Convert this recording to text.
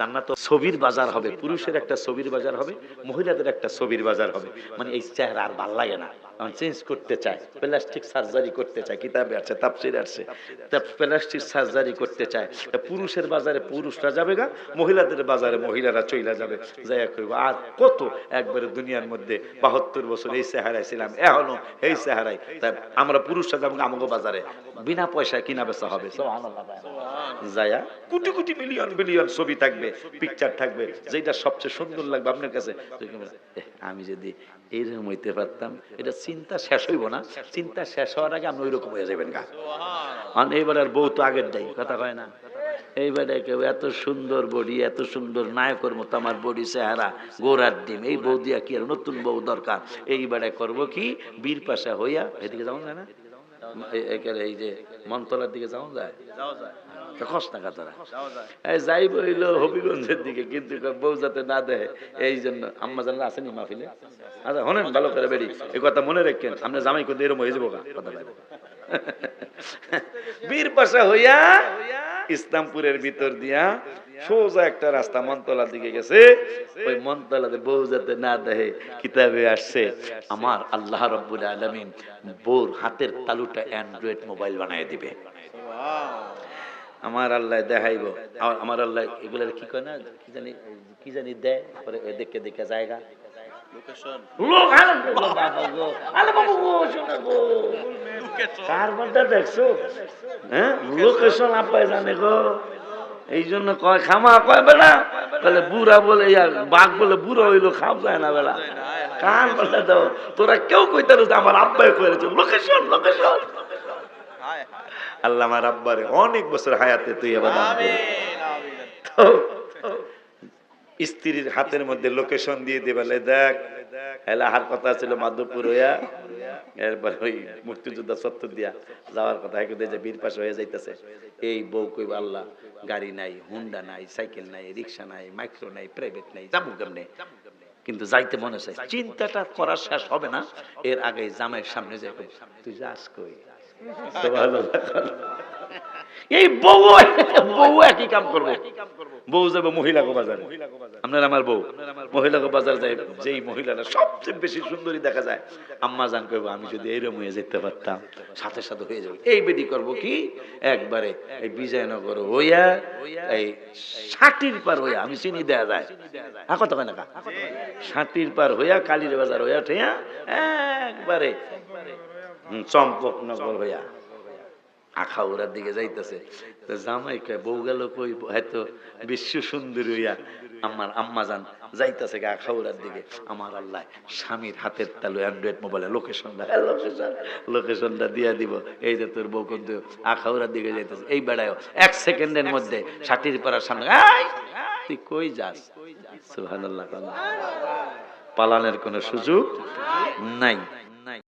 জান্নাত ছবির বাজার হবে, পুরুষের একটা ছবির বাজার হবে, মহিলাদের একটা ছবির বাজার হবে। মানে এই চেহারা আর ভালো লাগে না। চেঞ্জ করতে চায় প্লাস্টিক সার্জারি করতে চায়, কিতাবে আছে তাপসির আছে। প্লাস্টিক সার্জারি করতে চায় পুরুষের বাজারে পুরুষরা যাবে গা, মহিলাদের বাজারে মহিলারা চইলা যাবে। যাই আর কত? একবারে দুনিয়ার মধ্যে বাহাত্তর বছর এই চেহারায় ছিলাম, এখনও এই চেহারায়। তাই আমরা পুরুষরা যাব আমাকে বাজারে। বিনা পয়সায় কিনা বেচা হবে। যায়া কোটি কোটি মিলিয়ন বিলিয়ন ছবি থাকবে। পিকচার থাকবে যেটা সবচেয়ে সুন্দর লাগবে আপনার কাছে। তুই কি বলবি, "এহ, আমি যদি এইরকম হইতে পারতাম এটা চিন্তা শেষ হইব না। চিন্তা শেষ হওয়ার আগে আপনি ওইরকম হয়ে যাবেন গা। আর এইবার আর বউ তো আগের দেয় কথা কয় না। এইবারে কেউ এত সুন্দর বডি এত সুন্দর নায়কের মতো আমার বডি চেহারা গোড়ার ডিম এই বউ দিয়া কি আর নতুন বউ দরকার? এইবারে করব কি? বীর পাশা হইয়া এদিকে যায় না? এই- যে মনতলার দিকে যাওয়া যায়? কস টাকা তোরা? এই যাইব হবিগঞ্জের দিকে কিন্তু বউ যাতে না দেয় এই জন্য আম্মা জানলে আসেনি মাহফিলে? আচ্ছা হনেন ভালো করে বেরি। এই কথা মনে রাখেন জামাই করতে এরম হয়ে যাব কথা বীর পাশা হইয়া ইসলামপুরের ভিতর দিয়া সোজা একটা রাস্তা মনতলা দিকে গেছে। ওই মনতলাতে বউ যাতে না দেহে কিতাবে আসছে। আমার আল্লাহ রব্বুল আলমিন বউর হাতের তালুটা অ্যান্ড্রয়েড মোবাইল বানায় দিবে। আমার আল্লাহ দেখাইব। আমার আল্লাহ এগুলার কি কয় না? কি জানি কি জানি দেয়? পরে দেখে দেখে জায়গা। হ্যাঁ? লোকেশন আপায় জানে গো। এই জন্য কয় খামা কয় বেলা তাহলে বুড়া বলে বাঘ বলে বুড়া হইল খাপ যায় না বেলা কান বলে দাও তোরা কেউ কইতে আমার আব্বাই করেছে লোকেশন লোকেশন আল্লাহ আমার আব্বারে অনেক বছর হায়াতে তুই এবার তো স্ত্রীর হাতের মধ্যে লোকেশন দিয়ে দিবেলে দেখ এলাহার কথা ছিল মাধবপুর হইয়া, এরপর ওই মুক্তিযোদ্ধা সত্তর দিয়া যাওয়ার কথা একদম যে বীর পাশে হয়ে যাইতেছে, এই বউ কইব, আল্লাহ, গাড়ি নাই, হুন্ডা নাই, সাইকেল নাই, রিক্সা নাই, মাইক্রো নাই, প্রাইভেট নাই, যাব কেমনে? কিন্তু যাইতে মনে চাই চিন্তাটা করার শেষ হবে না, এর আগে জামাইয়ের সামনে যাই তুই যাস কই? এই বউ বউ একই কাম করবে। বউ যাবে মহিলা গো বাজারে। আপনার আমার বউ। মহিলা গো বাজার যায় যেই মহিলাটা সবচেয়ে বেশি সুন্দরী দেখা যায় আম্মা জান কইব আমি যদি এইরকম হয়ে যেতে পারতাম সাথে সাথে হয়ে যাবে। এই বেদি করব কি? একবারে এই বিজয়নগর হইয়া এই ষাটির পার হইয়া আমি চিনি দেয়া যায়। হ্যাঁ কত কয় না ষাটির পার হইয়া কালীর বাজার হইয়া ঠেয়া একবারে চম্পকনগর হইয়া। আখাউড়ার দিকে যাইতেছে। জামাই কয়, বউ গেল কই? হয়তো বিশ্ব সুন্দরী হইয়া আমার আম্মা যান। যাইতেছে গা আখাউড়ার দিকে। আমার আল্লাহ স্বামীর হাতের তালু অ্যান্ড্রয়েড মোবাইলে লোকেশনটা লোকেশন লোকেশনটা দিয়া দিব। এই যে তোর বউ কিন্তু আখাউড়ার দিকে যাইতেছে। এই বেড়ায় এক সেকেন্ডের মধ্যে ষাটির পাড়ার সামনে তুই কই যাস? সুবহানাল্লাহ পালানের কোনো সুযোগ নাই।